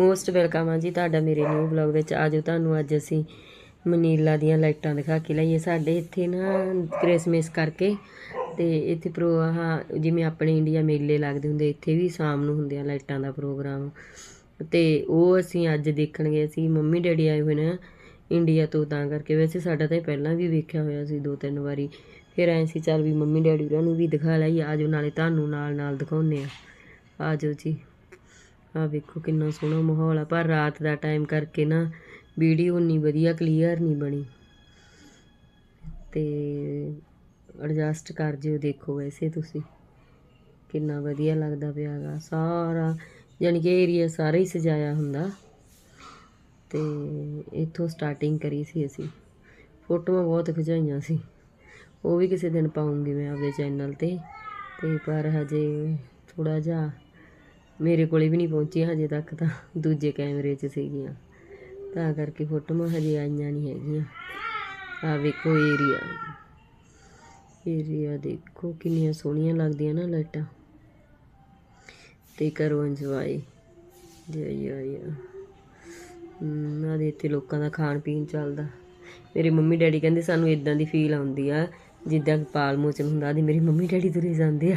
Most welcome ਆ ਜੀ ਤੁਹਾਡਾ ਮੇਰੇ ਨਿਊ ਵਲੌਗ ਵਿੱਚ। ਆਜੋ ਤੁਹਾਨੂੰ ਅੱਜ ਅਸੀਂ ਮਨੀਲਾ ਦੀਆਂ ਲਾਈਟਾਂ ਦਿਖਾ ਕੇ ਲਈਏ। ਸਾਡੇ ਇੱਥੇ ਨਾ ਕ੍ਰਿਸਮਸ ਕਰਕੇ ਤੇ ਇੱਥੇ ਪ੍ਰੋ ਆਹ ਜਿਵੇਂ ਆਪਣੇ ਇੰਡੀਆ ਮੇਲੇ ਲੱਗਦੇ ਹੁੰਦੇ, ਇੱਥੇ ਵੀ ਸ਼ਾਮ ਨੂੰ ਹੁੰਦੇ ਆ ਲਾਈਟਾਂ ਦਾ ਪ੍ਰੋਗਰਾਮ। ਤੇ ਉਹ ਅਸੀਂ ਅੱਜ ਦੇਖਣਗੇ। ਅਸੀਂ ਮੰਮੀ ਡੈਡੀ ਆਏ ਹੋਏ ਨੇ ਇੰਡੀਆ ਤੋਂ, ਤਾਂ ਕਰਕੇ ਵੈਸੇ ਸਾਡਾ ਤਾਂ ਇਹ ਪਹਿਲਾਂ ਵੀ ਵੇਖਿਆ ਹੋਇਆ ਸੀ ਦੋ ਤਿੰਨ ਵਾਰੀ। ਫਿਰ ਐਂ ਸੀ, ਚੱਲ ਵੀ ਮੰਮੀ ਡੈਡੀ ਉਹਨਾਂ ਨੂੰ ਵੀ ਦਿਖਾ ਲਈ ਆਜੋ ਨਾਲੇ ਤੁਹਾਨੂੰ ਨਾਲ ਨਾਲ ਦਿਖਾਉਨੇ ਆ। ਆਜੋ ਜੀ। ਆ ਵੇਖੋ ਕਿੰਨਾ ਸੋਹਣਾ ਮਾਹੌਲ ਆ, ਪਰ ਰਾਤ ਦਾ ਟਾਈਮ ਕਰਕੇ ਨਾ ਵੀਡੀਓ ਉਨੀ ਵਧੀਆ ਕਲੀਅਰ ਨਹੀਂ ਬਣੀ। ਤੇ ਐਡਜਸਟ ਕਰ ਜਿਓ, ਦੇਖੋ ਵੈਸੇ ਤੁਸੀਂ। ਕਿੰਨਾ ਵਧੀਆ ਲੱਗਦਾ ਪਿਆ ਗਾ, ਸਾਰਾ ਯਾਨੀ ਕਿ ਏਰੀਆ ਸਾਰਾ ਹੀ ਸਜਾਇਆ ਹੁੰਦਾ। ਤੇ ਇੱਥੋਂ ਸਟਾਰਟਿੰਗ ਕਰੀ ਸੀ ਅਸੀਂ। ਫੋਟੋਆਂ ਬਹੁਤ ਖਿਚਾਈਆਂ ਸੀ। ਉਹ ਵੀ ਕਿਸੇ ਦਿਨ ਪਾਉਂਗੀ ਮੈਂ ਆਪਦੇ ਚੈਨਲ ਤੇ। ਤੇ ਪਰ ਹਜੇ ਥੋੜਾ ਜਿਹਾ ਮੇਰੇ ਕੋਲੇ ਵੀ ਨਹੀਂ ਪਹੁੰਚੀ ਹਜੇ ਤੱਕ ਤਾਂ, ਦੂਜੇ ਕੈਮਰੇ 'ਚ ਸੀਗੀਆਂ। ਤਾਂ ਕਰਕੇ ਫੋਟੋਆਂ ਹਜੇ ਆਈਆਂ ਨਹੀਂ ਹੈਗੀਆਂ। ਆ ਵੇਖੋ ਏਰੀਆ ਏਰੀਆ ਦੇਖੋ, ਕਿੰਨੀਆਂ ਸੋਹਣੀਆਂ ਲੱਗਦੀਆਂ ਨਾ ਲਾਈਟਾਂ। ਤੇ ਕਰੋ ਇੰਜੋਏ। ਜੈ ਜੈ ਨਾ ਦੇ ਇੱਥੇ ਲੋਕਾਂ ਦਾ ਖਾਣ ਪੀਣ ਚੱਲਦਾ। ਮੇਰੇ ਮੰਮੀ ਡੈਡੀ ਕਹਿੰਦੇ ਸਾਨੂੰ ਇਦਾਂ ਦੀ ਫੀਲ ਆਉਂਦੀ ਆ, ਜਿੱਦਾਂ ਪਾਲ ਮੋਚਨ ਹੁੰਦਾ ਦੀ ਮੇਰੀ ਮੰਮੀ ਡੈਡੀ ਤੁਰੇ ਜਾਂਦੇ ਆ।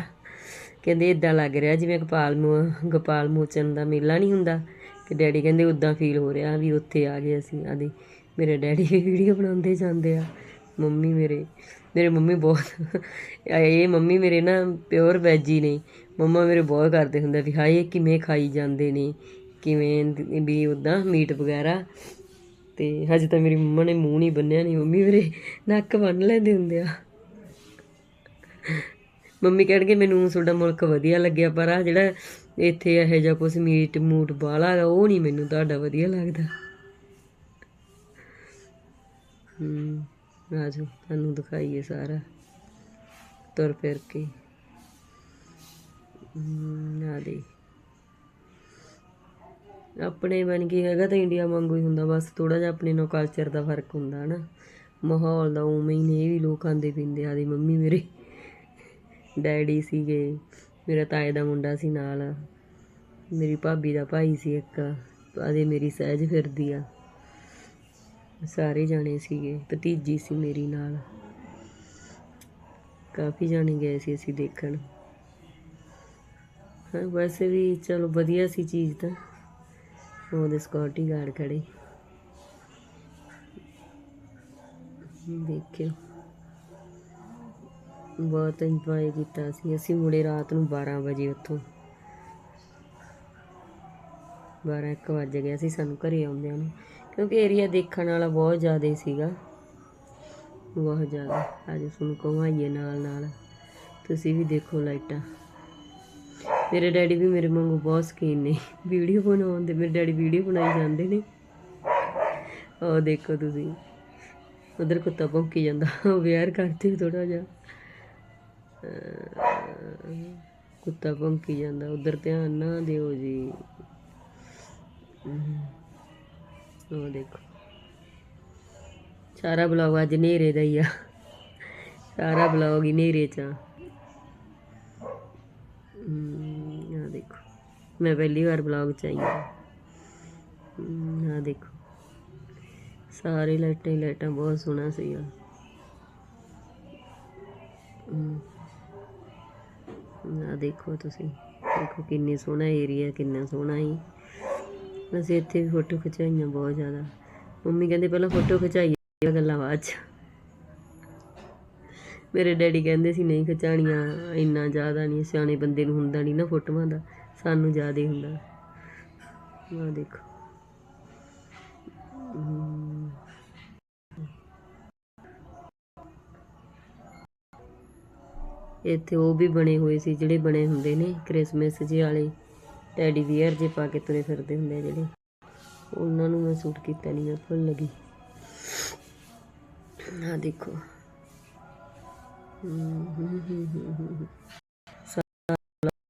ਕਹਿੰਦੇ ਇਦਾਂ ਲੱਗ ਰਿਹਾ, ਜਿਵੇਂ ਗੋਪਾਲ ਮੋ ਗੋਪਾਲ ਮੋਚਨ ਦਾ ਮੇਲਾ ਨਹੀਂ ਹੁੰਦਾ। ਕਿ ਡੈਡੀ ਕਹਿੰਦੇ ਉਦਾਂ ਫੀਲ ਹੋ ਰਿਹਾ ਵੀ ਉੱਥੇ ਆ ਗਏ ਅਸੀਂ ਆਦੀ ਮੇਰੇ ਡੈਡੀ ਵੀ ਵੀਡੀਓ ਬਣਾਉਂਦੇ ਜਾਂਦੇ ਆ। ਮੰਮੀ ਮੇਰੇ ਮੇਰੇ ਮੰਮੀ ਬਹੁਤ, ਇਹ ਮੰਮੀ ਮੇਰੇ ਨਾ ਪਿਓਰ ਵੈਜੀ ਨੇ। ਮੰਮਾ ਮੇਰੇ ਬਹੁਤ ਕਰਦੇ ਹੁੰਦੇ ਵੀ ਹਾਏ ਕਿਵੇਂ ਖਾਈ ਜਾਂਦੇ ਨੇ, ਕਿਵੇਂ ਵੀ ਉਦਾਂ ਮੀਟ ਵਗੈਰਾ। ਤੇ ਹਜੇ ਤਾਂ ਮੇਰੀ ਮੰਮਾ ਨੇ ਮੂੰਹ ਨਹੀਂ ਬੰਨਿਆ ਨਹੀਂ ਮੰਮੀ ਮੇਰੇ ਨੱਕ ਬੰਨ ਲੈਂਦੇ ਹੁੰਦੇ ਆ। ਮੰਮੀ ਕਹਿਣਗੇ ਮੈਨੂੰ ਤੁਹਾਡਾ ਮੁਲਕ ਵਧੀਆ ਲੱਗਿਆ ਪਰ ਆ ਜਿਹੜਾ ਇੱਥੇ ਇਹੋ ਜਿਹਾ ਕੁਛ ਮੀਟ ਮੂਟ ਬਾਲਾ ਉਹ ਨਹੀਂ ਮੈਨੂੰ ਤੁਹਾਡਾ ਵਧੀਆ ਲੱਗਦਾ। ਹੂੰ ਆਜੋ ਤੁਹਾਨੂੰ ਦਿਖਾਈਏ ਸਾਰਾ। ਤੁਰ ਫਿਰ ਕੇ। ਹਮ, ਦੇ। ਆਪਣੇ ਬਣ ਕੇ ਹੈਗਾ ਤਾਂ ਇੰਡੀਆ ਵਾਂਗੂ ਹੀ ਹੁੰਦਾ ਬਸ ਥੋੜਾ ਜਿਹਾ ਆਪਣੇ ਨਾਲ ਕਲਚਰ ਦਾ ਫ਼ਰਕ ਹੁੰਦਾ ਹਨਾ। ਮਾਹੌਲ ਦਾ ਉਵੇਂ ਹੀ ਨੇ ਇਹ ਵੀ ਲੋਕ ਆਂਦੇ ਪੀਂਦੇ ਆਦੀ ਮੰਮੀ ਮੇਰੇ। ਡੈਡੀ ਸੀਗੇ, ਮੇਰਾ ਤਾਏ ਦਾ ਮੁੰਡਾ ਸੀ ਨਾਲ, ਮੇਰੀ ਭਾਬੀ ਦਾ ਭਾਈ ਸੀ ਇੱਕ ਆਦੇ ਮੇਰੀ ਸਹਿਜ ਫਿਰਦੀ ਆ। ਸਾਰੇ ਜਾਣੇ ਸੀਗੇ ਭਤੀਜੀ ਸੀ ਮੇਰੀ ਨਾਲ। ਕਾਫੀ ਜਾਣੇ ਗਏ ਸੀ ਅਸੀਂ ਦੇਖਣ। ਹਾਂ, ਵੈਸੇ ਵੀ ਚਲੋ ਵਧੀਆ ਸੀ ਚੀਜ਼ ਤਾਂ। ਉਹਦੇ ਸਕਿਉਰਟੀ ਗਾਰਡ ਖੜੇ। ਦੇਖਿਓ। ਬਹੁਤ ਇੰਜੋਏ ਕੀਤਾ ਸੀ। ਅਸੀਂ ਮੁੜੇ ਰਾਤ ਨੂੰ 12 ਵਜੇ ਉੱਥੋਂ। 12 ਇੱਕ ਵੱਜ ਗਿਆ ਸੀ ਸਾਨੂੰ ਘਰੇ ਆਉਂਦਿਆਂ ਨੂੰ। ਕਿਉਂਕਿ ਏਰੀਆ ਦੇਖਣ ਵਾਲਾ ਬਹੁਤ ਜ਼ਿਆਦਾ ਸੀਗਾ। ਬਹੁਤ ਜ਼ਿਆਦਾ। ਅੱਜ ਤੁਹਾਨੂੰ ਘੁਮਾਈਏ ਨਾਲ ਨਾਲ। ਤੁਸੀਂ ਵੀ ਦੇਖੋ ਲਾਈਟਾਂ। ਮੇਰੇ ਡੈਡੀ ਵੀ ਮੇਰੇ ਵਾਂਗੂ ਬਹੁਤ ਸ਼ੌਕੀਨ ਨੇ। ਵੀਡੀਓ ਬਣਾਉਣ ਦੇ, ਮੇਰੇ ਡੈਡੀ ਵੀਡੀਓ ਬਣਾਈ ਜਾਂਦੇ ਨੇ। ਉਹ ਦੇਖੋ ਤੁਸੀਂ। ਉਧਰ ਕੁੱਤਾ ਭੌਂਕੀ ਜਾਂਦਾ। ਅਵੇਅਰ ਕਰਦੇ ਥੋੜਾ ਜਿਹਾ। ਕੁੱਤਾ ਭੌਂਕੀ ਜਾਂਦਾ ਉਧਰ ਧਿਆਨ ਨਾ ਦਿਓ ਜੀ। ਉਹ ਦੇਖੋ। ਸਾਰਾ ਬਲੌਗ ਅੱਜ ਹਨੇਰੇ ਦਾ ਹੀ ਆ। ਸਾਰਾ ਬਲੌਗ ਹੀ ਹਨੇਰੇ ਚ ਆ। ਹਮ, ਆਹ ਦੇਖੋ। ਮੈਂ ਪਹਿਲੀ ਵਾਰ ਬਲੌਗ ਚ ਆਈ ਹਾਂ। ਹਮ, ਆਹ ਦੇਖੋ। ਸਾਰੇ ਲਾਈਟਾਂ ਲਾਈਟਾਂ ਬਹੁਤ ਸੋਹਣਾ ਸੀਗਾ। ਹਮ, ਆਹ ਦੇਖੋ ਤੁਸੀਂ। ਦੇਖੋ ਕਿੰਨੀ ਸੋਹਣਾ ਏਰੀਆ ਕਿੰਨਾ ਸੋਹਣਾ ਹੀ। ਅਸੀਂ ਇੱਥੇ ਵੀ ਫੋਟੋ ਖਿਚਾਈਆਂ ਬਹੁਤ ਜ਼ਿਆਦਾ। ਮੰਮੀ ਕਹਿੰਦੇ ਪਹਿਲਾਂ ਫੋਟੋ ਖਿਚਾਈਏ ਗੱਲਾਂ ਬਾਅਦ ਚ। ਮੇਰੇ ਡੈਡੀ ਕਹਿੰਦੇ ਸੀ, ਨਹੀਂ ਖਿਚਾਣੀਆਂ ਇੰਨਾ ਜ਼ਿਆਦਾ ਨਹੀਂ, ਸਿਆਣੇ ਬੰਦੇ ਨੂੰ ਹੁੰਦਾ ਨਹੀਂ ਨਾ ਫੋਟੋਆਂ ਦਾ, ਸਾਨੂੰ ਜ਼ਿਆਦਾ ਹੁੰਦਾ। ਆਹ ਦੇਖੋ। ਇੱਥੇ ਉਹ ਵੀ ਬਣੇ ਹੋਏ ਸੀ ਜਿਹੜੇ ਬਣੇ ਹੁੰਦੇ ਨੇ ਕ੍ਰਿਸਮਸ ਜਿਹੇ ਵਾਲੇ ਟੈਡੀ ਬੀਅਰ ਜੇ ਪਾ ਕੇ ਤੁਰੇ ਫਿਰਦੇ ਹੁੰਦੇ ਜਿਹੜੇ। ਉਹਨਾਂ ਨੂੰ ਮੈਂ ਸੂਟ ਕੀਤਾ ਨਹੀਂ ਮੈਂ ਭੁੱਲ ਗਈ। ਆ ਦੇਖੋ। ਹਮ,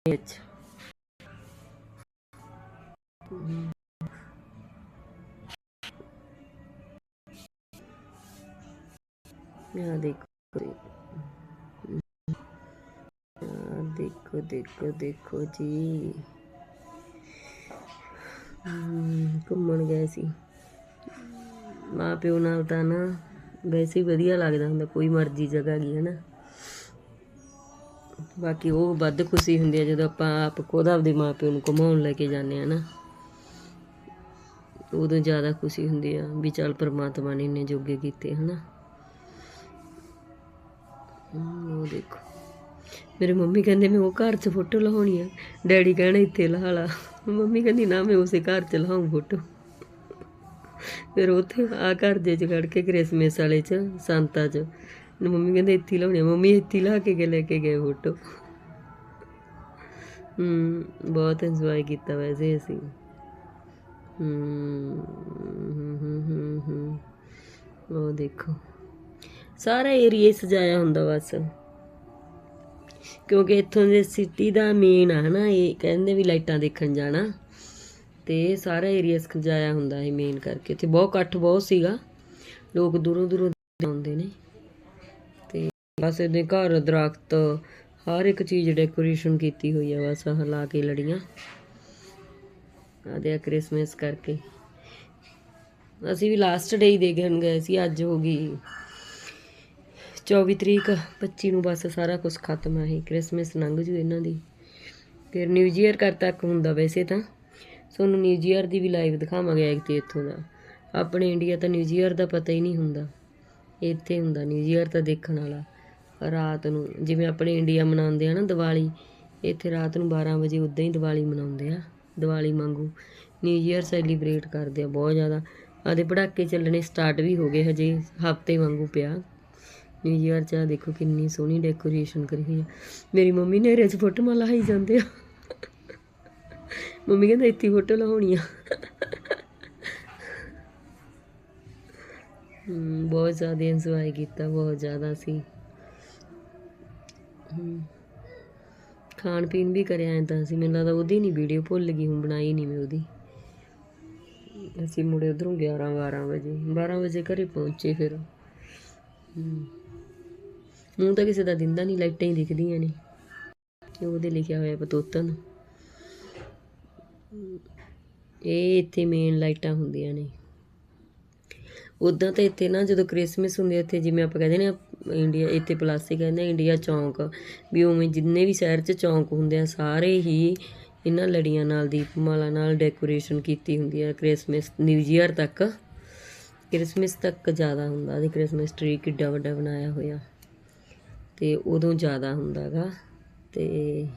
ਵਿੱਚ। ਆ ਦੇਖੋ। ਦੇਖੋ ਦੇਖੋ ਦੇਖੋ ਜੀ। ਘੁੰਮਣ ਗਏ ਸੀ। ਮਾਂ ਪਿਓ ਨਾਲ ਤਾਂ ਨਾ ਵੈਸੇ ਹੀ ਵਧੀਆ ਲੱਗਦਾ ਹੁੰਦਾ, ਕੋਈ ਮਰਜ਼ੀ ਜਗ੍ਹਾ ਗਈ ਹੈ ਬਾਕੀ ਉਹ ਵੱਧ ਖੁਸ਼ੀ ਹੁੰਦੀ ਹੈ ਜਦੋਂ ਆਪਾਂ ਆਪ ਖੁਦ ਆਪਦੇ ਮਾਂ ਪਿਓ ਨੂੰ ਘੁਮਾਉਣ ਲੈ ਕੇ ਜਾਂਦੇ ਆ ਨਾ। ਉਦੋਂ ਜ਼ਿਆਦਾ ਖੁਸ਼ੀ ਹੁੰਦੀ ਆ ਵੀ ਚੱਲ ਪ੍ਰਮਾਤਮਾ ਨੇ ਇੰਨੇ ਜੋਗੇ ਕੀਤੇ, ਹਨਾ। ਉਹ ਦੇਖੋ। ਮੇਰੇ ਮੰਮੀ ਕਹਿੰਦੇ ਮੈਂ ਉਹ ਘਰ 'ਚ ਫੋਟੋ ਲਹਾਉਣੀ ਆ। ਡੈਡੀ ਕਹਿਣਾ ਇੱਥੇ ਲਹਾ ਲਾ। ਮੰਮੀ ਕਹਿੰਦੀ ਨਾ ਮੈਂ ਉਸੇ ਘਰ 'ਚ ਲਹਾਉਂ ਫੋਟੋ। ਫਿਰ ਉੱਥੇ ਆ ਘਰ ਦੇ 'ਚ ਕੇ ਕ੍ਰਿਸਮਸ ਵਾਲੇ 'ਚ ਸੰਤਾ 'ਚ। ਮੰਮੀ ਕਹਿੰਦੇ ਇੱਥੇ ਲਾਉਣੀ ਮੰਮੀ ਇੱਥੇ ਲਾ ਕੇ ਗਏ ਲੈ ਕੇ ਗਏ ਫੋਟੋ। ਹਮ ਬਹੁਤ ਇੰਜੋਏ ਕੀਤਾ ਵੈਸੇ ਅਸੀਂ। ਹਮ ਹਮ, ਹਮ, ਹਮ, ਹਮ। ਉਹ ਦੇਖੋ। ਸਾਰਾ ਏਰੀਆ ਸਜਾਇਆ ਹੁੰਦਾ ਬਸ। ਕਿਉਂਕਿ ਇੱਥੋਂ ਦੇ ਸਿਟੀ ਦਾ ਮੇਨ ਆ ਹਨਾ, ਇਹ ਕਹਿੰਦੇ ਵੀ ਲਾਈਟਾਂ ਦੇਖਣ ਜਾਣਾ। ਤੇ ਸਾਰਾ ਏਰੀਆ ਸਜਾਇਆ ਹੁੰਦਾ ਹੈ ਮੇਨ ਕਰਕੇ। ਤੇ ਬਹੁਤ ਇਕੱਠ ਬਹੁਤ ਸੀਗਾ। ਲੋਕ ਦੂਰੋਂ ਦੂਰੋਂ ਆਉਂਦੇ ਨੇ। ਤੇ ਬਸ ਇਹਦੇ ਘਰ, ਦਰਖਤ, ਹਰ ਇੱਕ ਚੀਜ਼ ਡੈਕੋਰੇਸ਼ਨ ਕੀਤੀ ਹੋਈ ਆ, ਬਸ ਹਲਾ ਕੇ ਲੜੀਆਂ। ਆਦੇ ਆ ਕ੍ਰਿਸਮਸ ਕਰਕੇ। ਅਸੀਂ ਵੀ ਲਾਸਟ ਡੇ ਹੀ ਦੇਖਣ ਗਏ ਸੀ, ਅੱਜ ਹੋ ਗਈ। 24 ਤਰੀਕ 25 ਨੂੰ ਬਸ ਸਾਰਾ ਕੁਝ ਖਤਮ ਹੈ। ਇਹ ਕ੍ਰਿਸਮਸ ਲੰਘ ਜੂ ਇਹਨਾਂ ਦੀ। ਫਿਰ ਨਿਊ ਈਅਰ ਕਰ ਤੱਕ ਹੁੰਦਾ ਵੈਸੇ ਤਾਂ। ਤੁਹਾਨੂੰ ਨਿਊ ਈਅਰ ਦੀ ਵੀ ਲਾਈਵ ਦਿਖਾਵਾਂਗੇ ਇੱਕ ਤੇ ਇੱਥੋਂ ਦਾ। ਆਪਣੇ ਇੰਡੀਆ ਤਾਂ ਨਿਊ ਈਅਰ ਦਾ ਪਤਾ ਹੀ ਨਹੀਂ ਹੁੰਦਾ। ਇੱਥੇ ਹੁੰਦਾ ਨਿਊ ਈਅਰ ਤਾਂ ਦੇਖਣ ਵਾਲਾ। ਰਾਤ ਨੂੰ ਜਿਵੇਂ ਆਪਣੇ ਇੰਡੀਆ ਮਨਾਉਂਦੇ ਆ ਨਾ ਦੀਵਾਲੀ, ਇੱਥੇ ਰਾਤ ਨੂੰ 12 ਵਜੇ ਉਦਾਂ ਹੀ ਦੀਵਾਲੀ ਮਨਾਉਂਦੇ ਆ, ਦੀਵਾਲੀ ਵਾਂਗੂ। ਨਿਊ ਈਅਰ ਸੈਲੀਬ੍ਰੇਟ ਕਰਦੇ ਆ ਬਹੁਤ ਜ਼ਿਆਦਾ। ਆਦੇ ਪੜਾਕੇ ਚੱਲਣੇ ਸਟਾਰਟ ਵੀ ਹੋ ਗਏ ਹਜੇ ਹਫ਼ਤੇ ਵਾਂਗੂ ਪਿਆ। ਨਿਊ ਈਅਰ ਚ ਦੇਖੋ ਕਿੰਨੀ ਸੋਹਣੀ ਡੈਕੋਰੇਸ਼ਨ ਕਰੀ ਹੋਈ ਆ। ਮੇਰੀ ਮੰਮੀ ਨੇ ਰੇਜ ਫੋਟੋ ਲਾਈ ਜਾਂਦੇ ਆ। ਮੰਮੀ ਕਹਿੰਦਾ ਇੱਥੇ ਫੋਟੋ ਲਾਉਣੀ ਆ। ਬਹੁਤ ਜ਼ਿਆਦਾ ਇੰਜੋਏ ਕੀਤਾ, ਬਹੁਤ ਜ਼ਿਆਦਾ ਸੀ। ਖਾਣ ਪੀਣ ਵੀ ਕਰਿਆ ਐਂ ਤਾਂ ਸੀ ਮੈਨੂੰ ਲੱਗਦਾ ਉਹਦੀ ਨਹੀਂ ਵੀਡੀਓ ਭੁੱਲ ਗਈ, ਹੁਣ ਬਣਾਈ ਨਹੀਂ ਮੈਂ ਉਹਦੀ। ਅਸੀਂ ਮੁੜੇ ਉਧਰੋਂ 11 12 ਵਜੇ 12 ਵਜੇ ਘਰੇ ਪਹੁੰਚੇ ਫਿਰ। ਮੂੰਹ ਤਾਂ ਕਿਸੇ ਦਾ ਦਿੰਦਾ ਨਹੀਂ, ਲਾਈਟਾਂ ਹੀ ਦਿਖਦੀਆਂ ਨੇ। ਤੇ ਉਹਦੇ ਲਿਖਿਆ ਹੋਇਆ ਪਤੋਤਨ ਇਹ ਇੱਥੇ ਮੇਨ ਲਾਈਟਾਂ ਹੁੰਦੀਆਂ ਨੇ। ਉਦਾਂ ਤਾਂ ਇੱਥੇ ਨਾ ਜਦੋਂ ਕ੍ਰਿਸਮਸ ਹੁੰਦੀ ਇੱਥੇ ਜਿਵੇਂ ਆਪਾਂ ਕਹਿੰਦੇ ਨੇ, ਇੰਡੀਆ ਇੱਥੇ ਪਲੱਸ ਕਹਿੰਦੇ ਇੰਡੀਆ ਚੌਂਕ। ਵੀ ਉਵੇਂ ਜਿੰਨੇ ਵੀ ਸ਼ਹਿਰ 'ਚ ਚੌਂਕ ਹੁੰਦੇ ਆ, ਸਾਰੇ ਹੀ ਇਹਨਾਂ ਲੜੀਆਂ ਨਾਲ, ਦੀਪਮਾਲਾ ਨਾਲ ਡੈਕੋਰੇਸ਼ਨ ਕੀਤੀ ਹੁੰਦੀ ਆ ਕ੍ਰਿਸਮਸ ਨਿਊ ਈਅਰ ਤੱਕ। ਕ੍ਰਿਸਮਸ ਤੱਕ ਜ਼ਿਆਦਾ ਹੁੰਦਾ ਦੀ ਕ੍ਰਿਸਮਸ ਟਰੀ ਕਿੱਡਾ ਵੱਡਾ ਬਣਾਇਆ ਹੋਇਆ। ਤੇ ਉਦੋਂ ਜ਼ਿਆਦਾ ਹੁੰਦਾਗਾ ਤੇ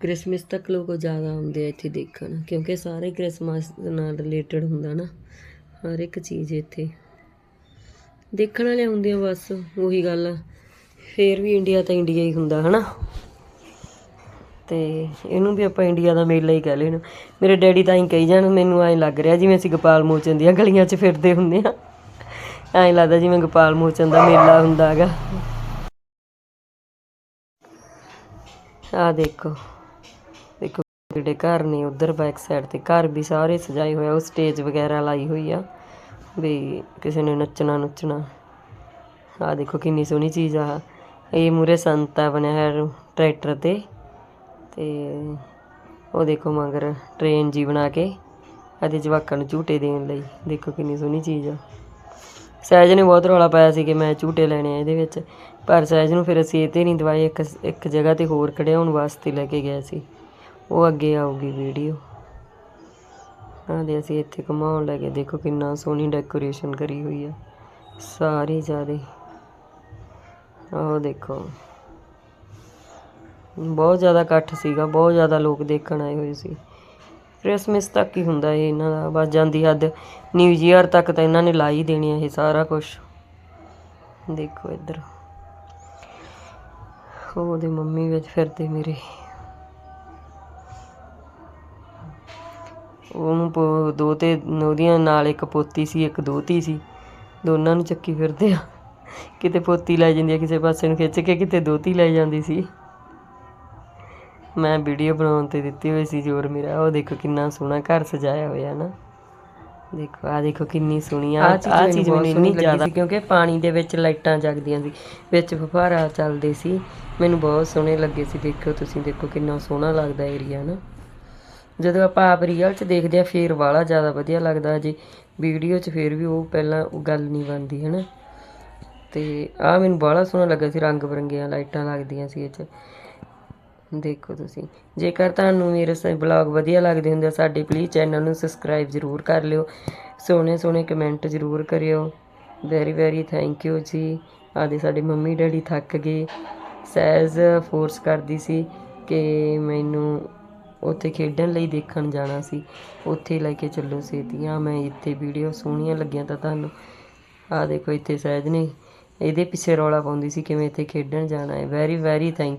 ਕ੍ਰਿਸਮਸ ਤੱਕ ਲੋਕ ਜ਼ਿਆਦਾ ਆਉਂਦੇ ਆ ਇੱਥੇ ਦੇਖਣ, ਕਿਉਂਕਿ ਸਾਰੇ ਕ੍ਰਿਸਮਸ ਨਾਲ ਰਿਲੇਟਡ ਹੁੰਦਾ ਨਾ, ਹਰ ਇੱਕ ਚੀਜ਼ ਇੱਥੇ ਦੇਖਣ ਵਾਲੇ ਹੁੰਦੇ ਆ ਬਸ, ਉਹੀ ਗੱਲ ਆ। ਫੇਰ ਵੀ ਇੰਡੀਆ ਤਾਂ ਇੰਡੀਆ ਹੀ ਹੁੰਦਾ, ਹਨਾ ਅਤੇ ਇਹਨੂੰ ਵੀ ਆਪਾਂ ਇੰਡੀਆ ਦਾ ਮੇਲਾ ਹੀ ਕਹਿ ਲੈਣਾ ਮੇਰੇ ਡੈਡੀ ਤਾਂ ਹੀ ਕਹੀ ਜਾਣ, ਮੈਨੂੰ ਐਂ ਲੱਗ ਰਿਹਾ ਜਿਵੇਂ ਅਸੀਂ ਗੋਪਾਲ ਮੋਚਨ ਦੀਆਂ ਗਲੀਆਂ 'ਚ ਫਿਰਦੇ ਹੁੰਦੇ ਆ ਐਂ ਲੱਗਦਾ ਜਿਵੇਂ ਗੋਪਾਲ ਮੋਚਨ ਦਾ ਮੇਲਾ ਹੁੰਦਾ ਹੈਗਾ। ਆ ਦੇਖੋ ਦੇਖੋ ਜਿਹੜੇ ਘਰ ਨੇ, ਉਧਰ ਬੈਕ ਸਾਈਡ ਤੇ ਘਰ ਵੀ ਸਾਰੇ ਸਜਾਏ ਹੋਏ ਆ, ਉਹ ਸਟੇਜ ਵਗੈਰਾ ਲਾਈ ਹੋਈ ਆ। ਵੀ ਕਿਸੇ ਨੇ ਨੱਚਣਾ ਨੁੱਚਣਾ। ਆ ਦੇਖੋ ਕਿੰਨੀ ਸੋਹਣੀ ਚੀਜ਼ ਆ। ਇਹ ਮੂਰੇ ਸੰਤਾ ਬਣਿਆ ਹੈ ਟਰੈਕਟਰ ਤੇ। ਤੇ ਉਹ ਦੇਖੋ ਮਗਰ ਟ੍ਰੇਨ ਜੀ ਬਣਾ ਕੇ ਅਤੇ ਜਵਾਕਾਂ ਨੂੰ ਝੂਟੇ ਦੇਣ ਲਈ। ਦੇਖੋ ਕਿੰਨੀ ਸੋਹਣੀ ਚੀਜ਼ ਆ। ਸਹਿਜ ਨੇ ਬਹੁਤ ਰੌਲਾ ਪਾਇਆ ਸੀ ਕਿ ਮੈਂ ਝੂਟੇ ਲੈਣੇ ਆ ਇਹਦੇ ਵਿੱਚ। ਪਰ ਸਹਿਜ ਨੂੰ ਫਿਰ ਅਸੀਂ ਇਹ ਤੇ ਨਹੀਂ ਦਵਾਈ ਇੱਕ ਇੱਕ ਜਗ੍ਹਾ ਤੇ ਹੋਰ ਖੜਿਆਉਣ ਵਾਸਤੇ ਲੈ ਕੇ ਗਏ ਸੀ। ਉਹ ਅੱਗੇ ਆਊਗੀ ਵੀਡੀਓ। ਆਹ ਦੇ ਅਸੀਂ ਇੱਥੇ ਘੁਮਾਉਣ ਲੈ ਕੇ ਦੇਖੋ ਕਿੰਨਾ ਸੋਹਣੀ ਡੈਕੋਰੇਸ਼ਨ ਕਰੀ ਹੋਈ ਆ। ਸਾਰੀ ਜਿਆਦੇ। ਆਹ ਦੇਖੋ। ਬਹੁਤ ਜ਼ਿਆਦਾ ਇਕੱਠ ਸੀਗਾ, ਬਹੁਤ ਜ਼ਿਆਦਾ ਲੋਕ ਦੇਖਣ ਆਏ ਹੋਏ ਸੀ। ਕ੍ਰਿਸਮਸ ਤੱਕ ਹੀ ਹੁੰਦਾ ਇਹ ਇਹਨਾਂ ਦਾ ਬਸ ਜਾਂਦੀ ਹੱਦ। ਨਿਊ ਈਅਰ ਤੱਕ ਤਾਂ ਇਹਨਾਂ ਨੇ ਲਾ ਹੀ ਦੇਣੀ ਇਹ ਸਾਰਾ ਕੁਝ ਦੇਖੋ ਇੱਧਰ। ਉਹਦੇ ਮੰਮੀ ਵਿੱਚ ਫਿਰਦੇ ਮੇਰੇ। ਉਹਨੂੰ ਪੋ- ਦੋ ਤੇ ਉਹਦੀਆਂ ਨਾਲ ਇੱਕ ਪੋਤੀ ਸੀ, ਇੱਕ ਦੋਤੀ ਸੀ। ਦੋਨਾਂ ਨੂੰ ਚੱਕੀ ਫਿਰਦੇ ਆ। ਕਿਤੇ ਪੋਤੀ ਲੈ ਜਾਂਦੀ ਆ, ਕਿਸੇ ਪਾਸੇ ਨੂੰ ਖਿੱਚ ਕੇ, ਕਿਤੇ ਦੋਤੀ ਲੈ ਜਾਂਦੀ ਸੀ। ਮੈਂ ਵੀਡੀਓ ਬਣਾਉਣ ਤੇ ਦਿੱਤੀ ਹੋਈ ਸੀ ਜ਼ੋਰ ਮੇਰਾ। ਉਹ ਦੇਖੋ ਕਿੰਨਾ ਸੋਹਣਾ ਘਰ ਸਜਾਇਆ ਹੋਇਆ ਨਾ। ਦੇਖੋ ਆ ਦੇਖੋ ਕਿੰਨੀ ਸੋਹਣੀ ਆ। ਆ ਚੀਜ਼ ਮੈਨੂੰ ਇੰਨੀ ਜ਼ਿਆਦਾ ਕਿਉਂਕਿ ਪਾਣੀ ਦੇ ਵਿੱਚ ਲਾਈਟਾਂ ਜਗਦੀਆਂ ਸੀ ਵਿੱਚ ਫੁਹਾਰਾ ਚੱਲਦੇ ਸੀ। ਮੈਨੂੰ ਬਹੁਤ ਸੋਹਣੇ ਲੱਗੇ ਸੀ ਦੇਖੋ ਤੁਸੀਂ ਦੇਖੋ ਕਿੰਨਾ ਸੋਹਣਾ ਲੱਗਦਾ ਏਰੀਆ ਨਾ। ਜਦੋਂ ਆਪਾਂ ਆਪ ਰੀਅਲ 'ਚ ਦੇਖਦੇ ਆ ਫੇਰ ਵਾਲਾ ਜ਼ਿਆਦਾ ਵਧੀਆ ਲੱਗਦਾ ਜੀ। ਵੀਡੀਓ 'ਚ ਫੇਰ ਵੀ ਉਹ ਪਹਿਲਾਂ ਉਹ ਗੱਲ ਨਹੀਂ ਬਣਦੀ ਹਨਾ। ਤੇ ਆ ਮੈਨੂੰ ਬਾਹਲਾ ਸੋਹਣਾ ਲੱਗਾ ਸੀ ਰੰਗ ਬਰੰਗੀਆਂ ਲਾਈਟਾਂ ਲੱਗਦੀਆਂ ਸੀ ਇਹ 'ਚ। ਦੇਖੋ ਤੁਸੀਂ। ਜੇਕਰ ਤੁਹਾਨੂੰ ਮੇਰੇ ਬਲੌਗ ਵਧੀਆ ਲੱਗਦੇ ਹੁੰਦੇ ਸਾਡੇ ਪਲੀਜ਼ ਚੈਨਲ ਨੂੰ ਸਬਸਕ੍ਰਾਈਬ ਜ਼ਰੂਰ ਕਰ ਲਿਓ। ਸੋਹਣੇ ਸੋਹਣੇ ਕਮੈਂਟ ਜ਼ਰੂਰ ਕਰਿਓ। ਵੈਰੀ ਵੈਰੀ ਥੈਂਕ ਯੂ ਜੀ। ਆਦੇ ਸਾਡੇ ਮੰਮੀ ਡੈਡੀ ਥੱਕ ਗਏ। ਸਹਿਜ ਫੋਰਸ ਕਰਦੀ ਸੀ ਕਿ ਮੈਨੂੰ ਉੱਥੇ ਖੇਡਣ ਲਈ ਦੇਖਣ ਜਾਣਾ ਸੀ। ਉੱਥੇ ਲੈ ਕੇ ਚੱਲੋ ਸੇਤੀਆਂ। ਮੈਂ ਇੱਥੇ ਵੀਡੀਓ ਸੋਹਣੀਆਂ ਲੱਗੀਆਂ ਤਾਂ ਤੁਹਾਨੂੰ। ਆ ਦੇਖੋ ਇੱਥੇ ਸਹਿਜ ਨੇ। ਇਹਦੇ ਪਿੱਛੇ ਰੌਲਾ ਪਾਉਂਦੀ ਸੀ ਕਿਵੇਂ ਇੱਥੇ ਖੇਡਣ ਜਾਣਾ ਹੈ। Very very thank you